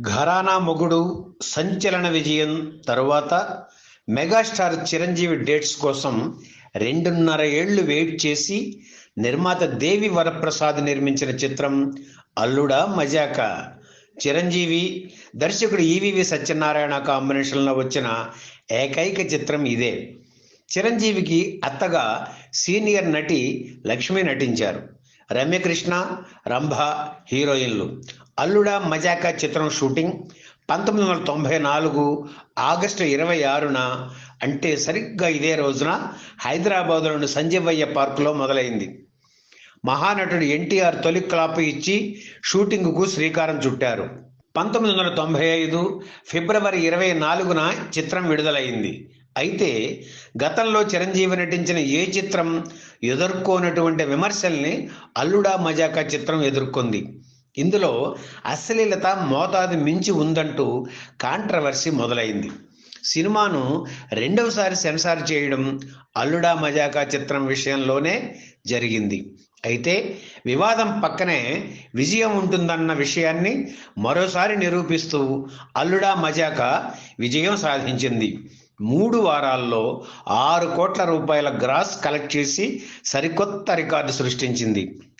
ఘరానా మొగుడు సంచలన విజయం తరువాత మెగాస్టార్ చిరంజీవి డేట్స్ కోసం రెండున్నర ఏళ్ళు వెయిట్ చేసి నిర్మాత దేవి వరప్రసాద్ నిర్మించిన చిత్రం అల్లుడా మజాక. చిరంజీవి దర్శకుడు ఈవివి సత్యనారాయణ కాంబినేషన్లో వచ్చిన ఏకైక చిత్రం ఇదే. చిరంజీవికి అత్తగా సీనియర్ నటి లక్ష్మి నటించారు. రమ్యకృష్ణ రంభ హీరోయిన్లు. అల్లుడా మజాకా చిత్రం షూటింగ్ పంతొమ్మిది వందల తొంభై నాలుగు ఆగస్టు ఇరవై ఆరున అంటే సరిగ్గా ఇదే రోజున హైదరాబాదులోని సంజీవయ్య పార్కులో మొదలైంది. మహానటుడు ఎన్టీఆర్ తొలి క్లాప్ ఇచ్చి షూటింగ్కు శ్రీకారం చుట్టారు. పంతొమ్మిది వందల తొంభై ఐదు ఫిబ్రవరి ఇరవై నాలుగున చిత్రం విడుదలైంది. అయితే గతంలో చిరంజీవి నటించిన ఏ చిత్రం ఎదుర్కోనటువంటి విమర్శల్ని అల్లుడా మజాకా చిత్రం ఎదుర్కొంది. ఇందులో అశ్లీలత మోతాదు మించి ఉందంటూ కాంట్రవర్సీ మొదలైంది. సినిమాను రెండవసారి సెన్సార్ చేయడం అల్లుడా మజాకా చిత్రం విషయంలోనే జరిగింది. అయితే వివాదం పక్కనే విజయం ఉంటుందన్న విషయాన్ని మరోసారి నిరూపిస్తూ అల్లుడా మజాకా విజయం సాధించింది. మూడు వారాల్లో ఆరు కోట్ల రూపాయల గ్రాస్ కలెక్ట్ చేసి సరికొత్త రికార్డు సృష్టించింది.